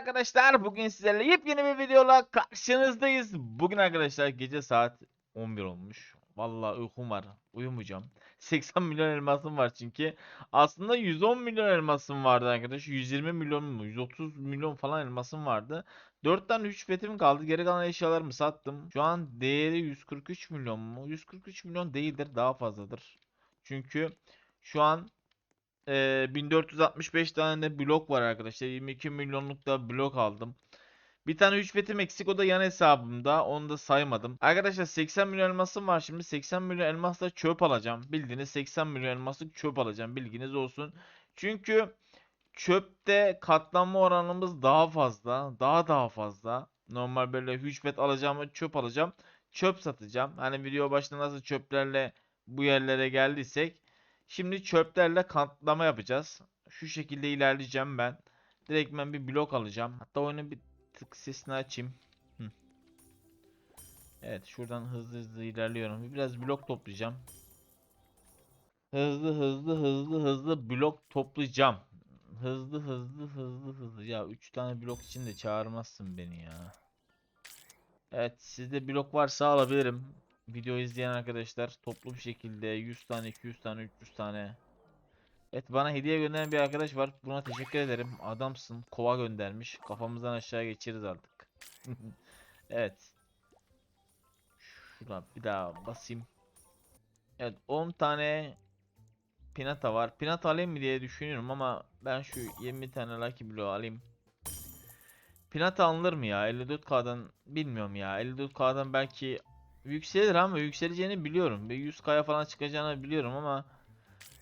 arkadaşlar. Bugün sizlerle yepyeni bir videoyla karşınızdayız. Bugün arkadaşlar gece saat 11 olmuş. Vallahi uykum var. Uyumayacağım. 80 milyon elmasım var çünkü. Aslında 110 milyon elmasım vardı arkadaş. 120 milyon mu? 130 milyon falan elmasım vardı. 4 tane 3 betim kaldı. Geri kalan eşyalarımı sattım. Şu an değeri 143 milyon mu? 143 milyon değildir. Daha fazladır. Çünkü şu an ee, 1465 tane de blok var arkadaşlar. 22 milyonluk da blok aldım. Bir tane 3 betim eksik o da yan hesabımda. Onu da saymadım. Arkadaşlar 80 milyon elmasım var şimdi. 80 milyon elmasla çöp alacağım. Bildiğiniz 80 milyon elmaslık çöp alacağım. Bilginiz olsun. Çünkü çöpte katlanma oranımız daha fazla. Daha daha fazla. Normal böyle 3 bet alacağım çöp alacağım. Çöp satacağım. Hani video başında nasıl çöplerle bu yerlere geldiysek Şimdi çöplerle katlama yapacağız. Şu şekilde ilerleyeceğim ben. Direkt ben bir blok alacağım. Hatta oyunun bir tık sesini açayım. Hı. Evet şuradan hızlı hızlı ilerliyorum. Biraz blok toplayacağım. Hızlı hızlı hızlı hızlı blok toplayacağım. Hızlı hızlı hızlı hızlı. Ya 3 tane blok için de çağırmazsın beni ya. Evet sizde blok varsa alabilirim. Video izleyen arkadaşlar toplu bir şekilde 100 tane, 200 tane, 300 tane. Evet bana hediye gönderen bir arkadaş var. Buna teşekkür ederim. Adamsın. Kova göndermiş. Kafamızdan aşağı geçeriz artık. Evet. Şuna bir daha basayım. Evet 10 tane pinata var. Pinata alayım mı diye düşünüyorum ama ben şu 20 tane Lucky Block alayım. Pinata alınır mı ya? 54K'dan bilmiyorum ya. 54K'dan belki Yükselir ama yükseleceğini biliyorum. Bir 100k'ya falan çıkacağını biliyorum ama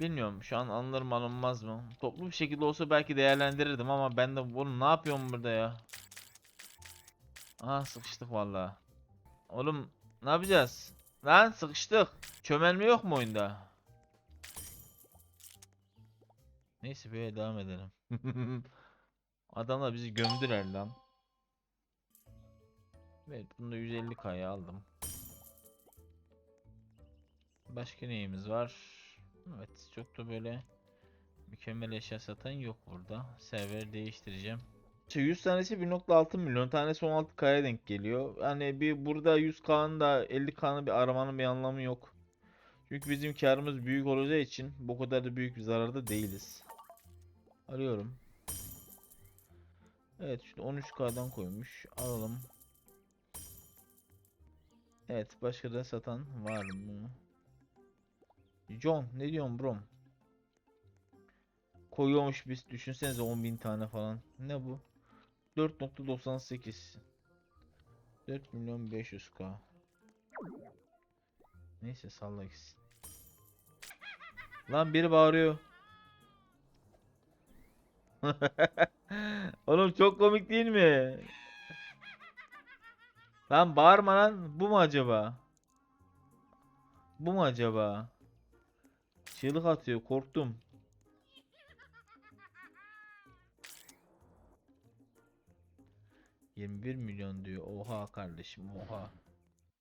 bilmiyorum. Şu an alınır mı alınmaz mı? Toplu bir şekilde olsa belki değerlendirirdim ama ben de bunu ne yapıyorum burada ya? Aha sıkıştık vallahi. Oğlum ne yapacağız? Lan sıkıştık. Çömelme yok mu oyunda? Neyse böyle devam edelim. Adamlar bizi gömdüler lan. Evet bunu da 150k'ya aldım. Başka neyimiz var? Evet çok da böyle mükemmel eşya satan yok burada. Server değiştireceğim. İşte 100 tanesi 1.6 milyon tanesi 16K'ya denk geliyor. Hani bir burada 100K'nın da 50K'nın bir aramanın bir anlamı yok. Çünkü bizim karımız büyük olacağı için bu kadar da büyük bir zararda değiliz. Arıyorum. Evet şimdi 13K'dan koymuş. Alalım. Evet başka da satan var mı? John ne diyorsun bro? Koyuyormuş biz düşünsenize 10.000 tane falan. Ne bu? 4.98 4 milyon 500k Neyse salla gitsin. Lan biri bağırıyor. Oğlum çok komik değil mi? Lan bağırma lan. Bu mu acaba? Bu mu acaba? Çığlık atıyor. Korktum. ...21 milyon diyor. Oha kardeşim oha.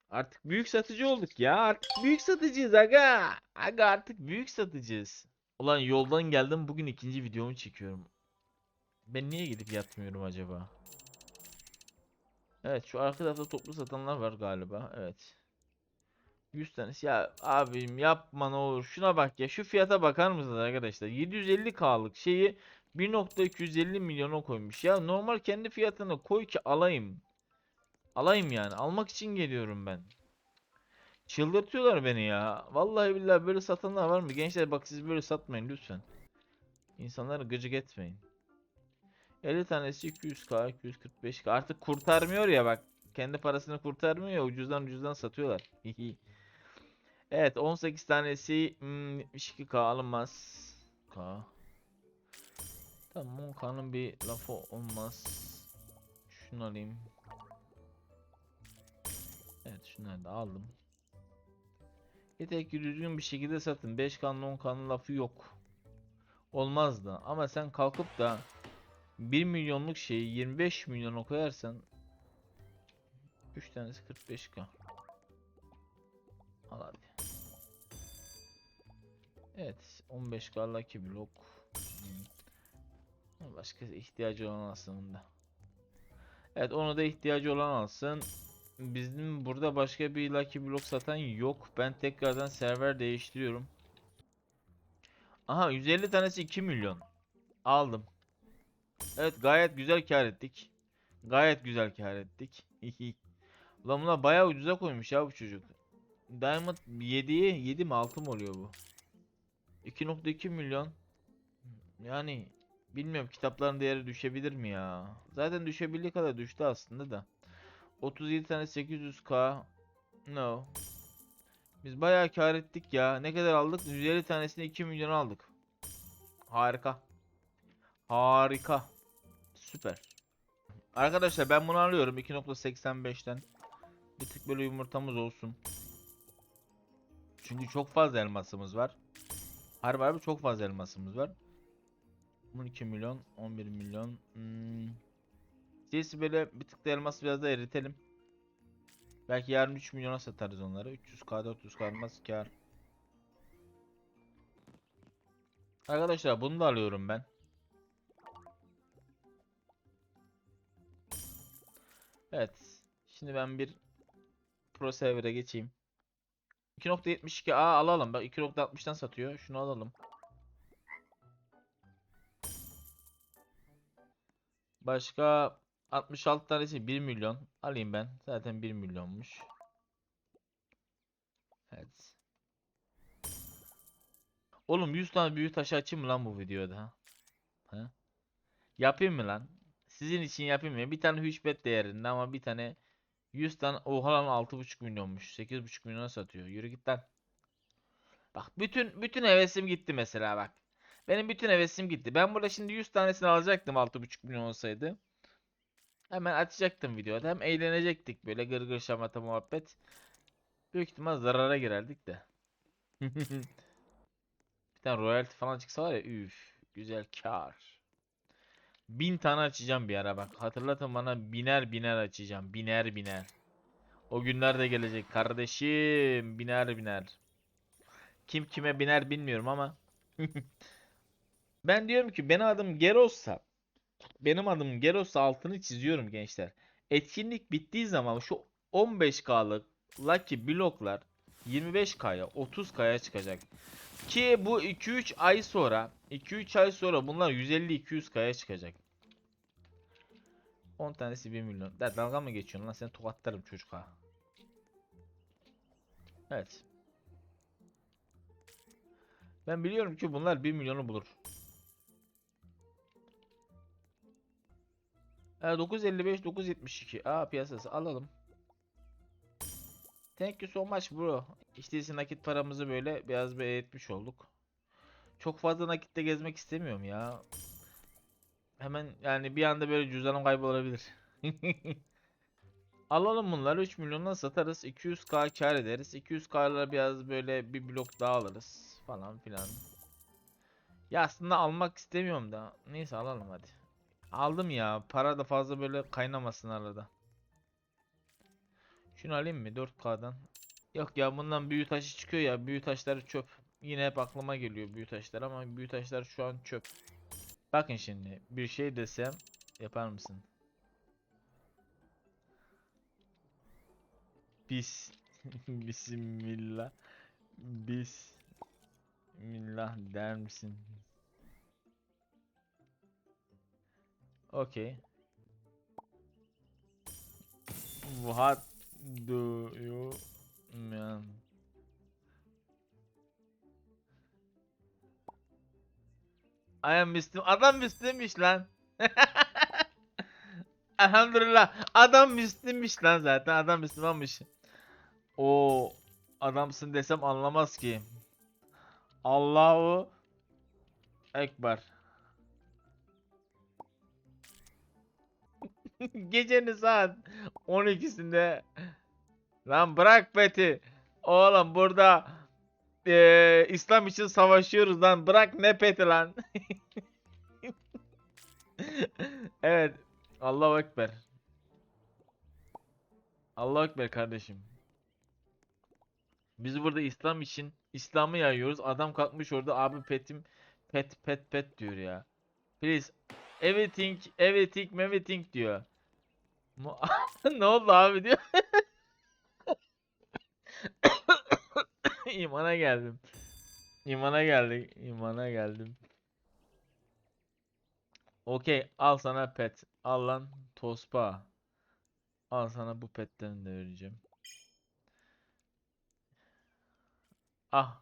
Artık büyük satıcı olduk ya. Artık büyük satıcıyız aga. Aga artık büyük satıcıyız. Ulan yoldan geldim bugün ikinci videomu çekiyorum. Ben niye gidip yatmıyorum acaba? Evet şu arka tarafta toplu satanlar var galiba. Evet. 100 tanesi. Ya abim yapma ne olur. Şuna bak ya. Şu fiyata bakar mısınız arkadaşlar? 750K'lık şeyi 1.250 milyona koymuş. Ya normal kendi fiyatını koy ki alayım. Alayım yani. Almak için geliyorum ben. Çıldırtıyorlar beni ya. Vallahi billahi böyle satanlar var mı? Gençler bak siz böyle satmayın lütfen. İnsanları gıcık etmeyin. 50 tanesi 200k, 245k. Artık kurtarmıyor ya bak. Kendi parasını kurtarmıyor ya ucuzdan ucuzdan satıyorlar. evet 18 tanesi hmm, 72k alınmaz. K. Tamam 10k'nın bir lafı olmaz. Şunu alayım. Evet şunları da aldım. Yeter ki düzgün bir şekilde satın. 5k'nın 10k'nın lafı yok. Olmaz da. Ama sen kalkıp da 1 milyonluk şeyi 25 milyona koyarsan 3 tanesi 45k. Al hadi. Evet 15k lucky block. Hmm. Başka ihtiyacı olan aslında. Evet onu da ihtiyacı olan alsın. Bizim burada başka bir Lucky Block satan yok. Ben tekrardan server değiştiriyorum. Aha 150 tanesi 2 milyon. Aldım. Evet gayet güzel kar ettik. Gayet güzel kar ettik. Ulan bunlar bayağı ucuza koymuş ya bu çocuk. Diamond 7'ye 7 mi 6 mı oluyor bu? 2.2 milyon. Yani bilmiyorum kitapların değeri düşebilir mi ya? Zaten düşebildiği kadar düştü aslında da. 37 tane 800k. No. Biz bayağı kar ettik ya. Ne kadar aldık? 150 tanesini 2 milyon aldık. Harika. Harika. Süper. Arkadaşlar ben bunu alıyorum 2.85'ten. Bir tık böyle yumurtamız olsun. Çünkü çok fazla elmasımız var. Harbi harbi çok fazla elmasımız var. 12 milyon, 11 milyon. Hmm. Böyle bir tık da elması biraz da eritelim. Belki yarın 3 milyona satarız onları. 300k 400k elmas kar. Arkadaşlar bunu da alıyorum ben. Evet. Şimdi ben bir Pro Server'e geçeyim. 2.72 aa alalım. Bak 2.60'dan satıyor. Şunu alalım. Başka 66 tanesi 1 milyon. Alayım ben. Zaten 1 milyonmuş. Evet. Oğlum 100 tane büyük taşı açayım mı lan bu videoda? Ha? Yapayım mı lan? Sizin için yapayım mı? Bir tane hüçbet değerinde ama bir tane 100 tane oha lan 6.5 milyonmuş. 8.5 milyona satıyor. Yürü git lan. Bak bütün bütün hevesim gitti mesela bak. Benim bütün hevesim gitti. Ben burada şimdi 100 tanesini alacaktım 6.5 milyon olsaydı. Hemen açacaktım videoda. Hem eğlenecektik böyle gırgır şamata muhabbet. Büyük ihtimal zarara girerdik de. Bir tane royalty falan çıksa var ya üf güzel kar. Bin tane açacağım bir ara bak. Hatırlatın bana biner biner açacağım. Biner biner. O günler de gelecek kardeşim. Biner biner. Kim kime biner bilmiyorum ama. ben diyorum ki benim adım Geros'sa benim adım Geros'sa altını çiziyorum gençler. Etkinlik bittiği zaman şu 15K'lık Lucky bloklar 25K'ya 30K'ya çıkacak. Ki bu 2-3 ay sonra 2-3 ay sonra bunlar 150-200K'ya çıkacak. 10 tanesi 1 milyon. Der dalga mı geçiyorsun lan seni tokatlarım çocuk ha. Evet. Ben biliyorum ki bunlar 1 milyonu bulur. E, 955 972. Aa piyasası alalım. Thank you so much bro. İşte nakit paramızı böyle biraz bir etmiş olduk. Çok fazla nakitte gezmek istemiyorum ya. Hemen yani bir anda böyle cüzdanım kaybolabilir. Alalım bunları 3 milyondan satarız. 200k kar ederiz. 200k'la biraz böyle bir blok daha alırız falan filan. Ya aslında almak istemiyorum da. Neyse alalım hadi. Aldım ya. Para da fazla böyle kaynamasın arada. Şunu alayım mı 4K'dan? Yok ya bundan büyü taşı çıkıyor ya. Büyü taşları çöp. Yine hep aklıma geliyor büyü taşlar ama büyü taşlar şu an çöp. Bakın şimdi bir şey desem yapar mısın? Bis Bismillah Bismillah der misin? Okay. What do you mean? I am Müslüm. Adam Müslümmiş lan. Elhamdülillah. Adam Müslümmiş lan zaten. Adam Müslümanmış. O adamsın desem anlamaz ki. Allahu Ekber. Gecenin saat 12'sinde Lan bırak Peti. Oğlum burada eee, İslam için savaşıyoruz lan. Bırak ne Peti lan. evet. Allahu Ekber. Allahu Ekber kardeşim. Biz burada İslam için İslam'ı yayıyoruz. Adam kalkmış orada abi petim pet pet pet diyor ya. Please everything everything everything diyor. Ne oldu abi diyor. İmana geldim. İmana geldik. İmana geldim. Okey al sana pet. Al lan tospa. Al sana bu petten de vereceğim. Ah.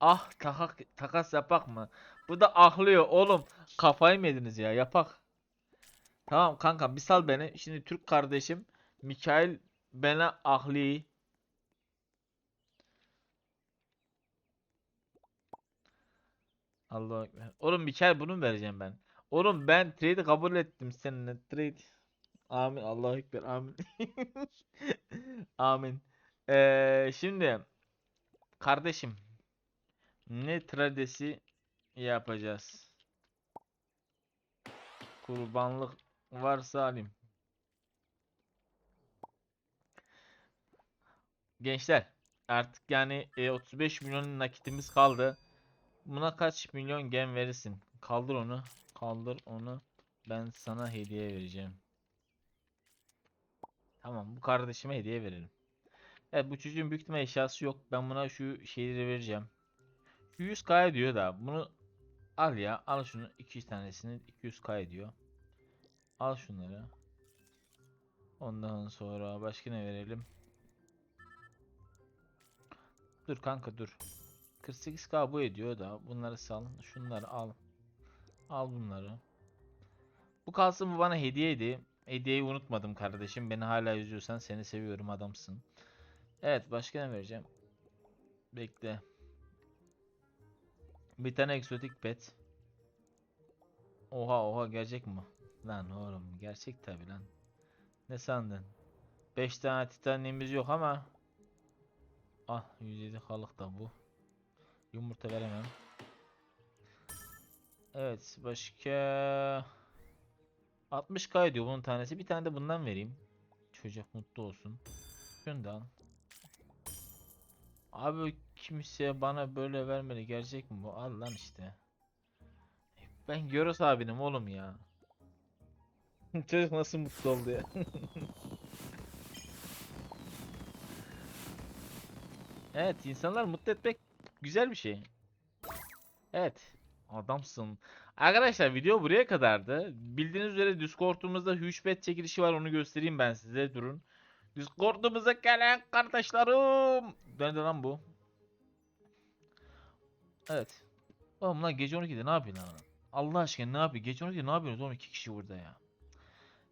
Ah takak, takas yapak mı? Bu da ahlıyor oğlum. Kafayı mı yediniz ya? Yapak. Tamam kanka bir sal beni. Şimdi Türk kardeşim Mikail bana ahli. Allah Ekber. Oğlum Mikail bunu mu vereceğim ben? Oğlum ben trade'i kabul ettim seninle. Trade. Amin. Allah Ekber. Amin. Amin. Ee, şimdi kardeşim ne tradesi yapacağız? Kurbanlık varsa alayım. Gençler artık yani e, 35 milyon nakitimiz kaldı. Buna kaç milyon gem verirsin? Kaldır onu. Kaldır onu. Ben sana hediye vereceğim. Tamam bu kardeşime hediye verelim. Evet bu çocuğun büyük ihtimal eşyası yok. Ben buna şu şeyleri vereceğim. Şu 100k diyor da bunu al ya. Al şunu 200 tanesini 200k diyor. Al şunları. Ondan sonra başka ne verelim? Dur kanka dur. 48k bu ediyor da bunları sal. Şunları al. Al bunları. Bu kalsın bu bana hediyeydi. Hediyeyi unutmadım kardeşim. Beni hala üzüyorsan seni seviyorum adamsın. Evet başka ne vereceğim? Bekle. Bir tane egzotik pet. Oha oha gerçek mi? Lan oğlum gerçek tabi lan. Ne sandın? 5 tane titanyumumuz yok ama. Ah 107 kalık da bu. Yumurta veremem. Evet başka 60k ediyor bunun tanesi. Bir tane de bundan vereyim. Çocuk mutlu olsun. Şunu da al. Abi kimse bana böyle vermedi. Gerçek mi bu? Al lan işte. Ben Göros abinim oğlum ya. Çocuk nasıl mutlu oldu ya. Evet insanlar mutlu etmek güzel bir şey. Evet. Adamsın. Arkadaşlar video buraya kadardı. Bildiğiniz üzere Discord'umuzda Hüşbet çekilişi var onu göstereyim ben size durun. Discord'umuza gelen kardeşlerim. Nerede lan bu? Evet. Oğlum lan gece 12'de ne yapıyorsun lan? Allah aşkına ne yapıyor? Gece 12'de ne yapıyorsunuz oğlum iki kişi burada ya.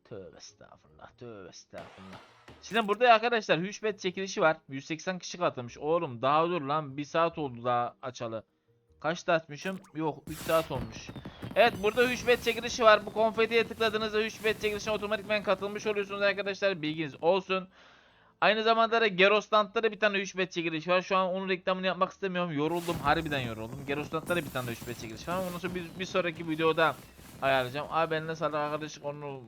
Tövbe estağfurullah. Tövbe estağfurullah. Şimdi burada arkadaşlar Hüşbet çekilişi var. 180 kişi katılmış. Oğlum daha dur lan. 1 saat oldu daha açalı. Kaçta açmışım? Yok 3 saat olmuş. Evet burada Hüşbet çekilişi var. Bu konfetiye tıkladığınızda Hüşbet çekilişine otomatikman katılmış oluyorsunuz arkadaşlar. Bilginiz olsun. Aynı zamanda da Gerostant'ta da bir tane Hüşbet çekilişi var. Şu an onun reklamını yapmak istemiyorum. Yoruldum. Harbiden yoruldum. Gerostant'ta da bir tane Hüşbet çekilişi var. Ondan sonra bir, bir sonraki videoda ayarlayacağım. Abi benimle sana arkadaşlık onu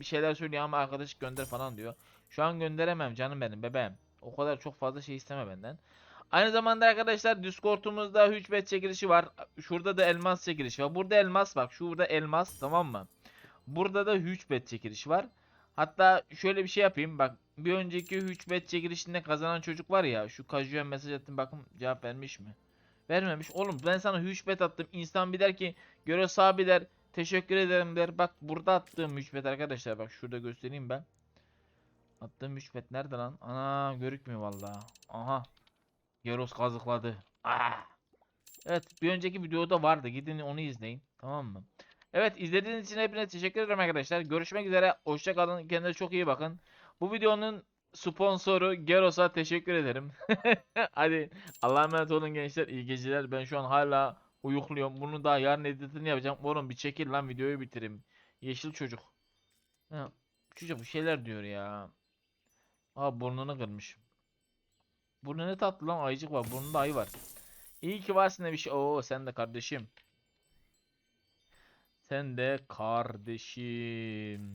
bir şeyler söylüyor ama arkadaşlık gönder falan diyor. Şu an gönderemem canım benim bebeğim. O kadar çok fazla şey isteme benden. Aynı zamanda arkadaşlar Discord'umuzda Hücbet çekilişi var. Şurada da elmas çekilişi var. Burada elmas bak. Şurada elmas tamam mı? Burada da Hücbet çekilişi var. Hatta şöyle bir şey yapayım. Bak bir önceki Hücbet çekilişinde kazanan çocuk var ya. Şu Kaju'ya mesaj attım. Bakın cevap vermiş mi? Vermemiş. Oğlum ben sana Hücbet attım. İnsan bir der ki göre sahibi der. Teşekkür ederim der. Bak burada attığım Hücbet arkadaşlar. Bak şurada göstereyim ben. Attığım Hücbet nerede lan? Ana görükmüyor vallahi. Aha. Yaros kazıkladı. Ah. Evet bir önceki videoda vardı. Gidin onu izleyin. Tamam mı? Evet izlediğiniz için hepinize teşekkür ederim arkadaşlar. Görüşmek üzere. Hoşça kalın. Kendinize çok iyi bakın. Bu videonun sponsoru Geros'a teşekkür ederim. Hadi Allah'a emanet olun gençler. İyi geceler. Ben şu an hala uyukluyorum. Bunu daha yarın editini yapacağım. Oğlum bir çekil lan videoyu bitireyim. Yeşil çocuk. Ha, çocuk bir şeyler diyor ya. Aa burnunu kırmış. Burnu ne tatlı lan ayıcık var. Burnunda ayı var. İyi ki varsın şey. Oo sen de kardeşim. Sen de kardeşim.